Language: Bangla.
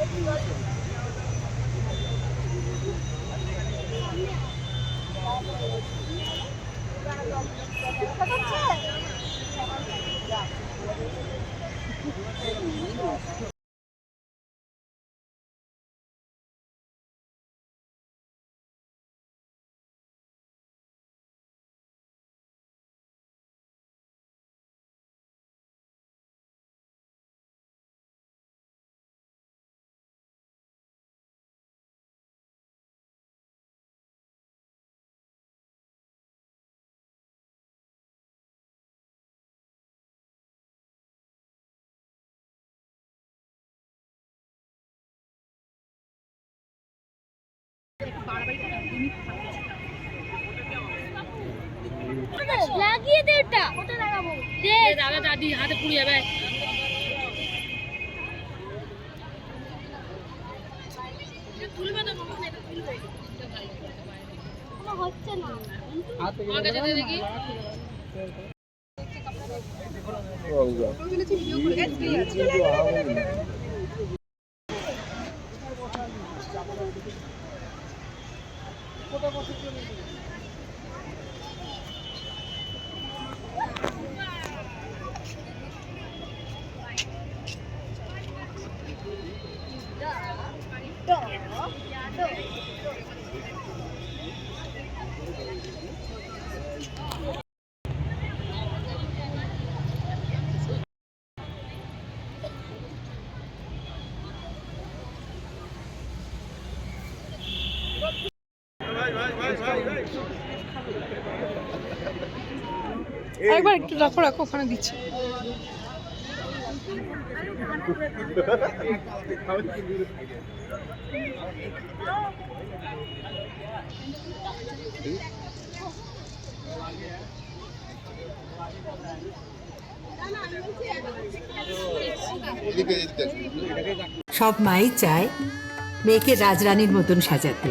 Yeah. লাগিয়ে দে ওটা ওটা লাগাবো দে দাদা দাদি হাতে পুড়ে যাবে তুলবে তো মামা এটা তুলবে হচ্ছে না আমার কাছে দে দেখি একবার একটু রাখো রাখো ওখানে দিচ্ছে। সব মাই চায় মেয়েকে রাজরানীর মতন সাজাতে।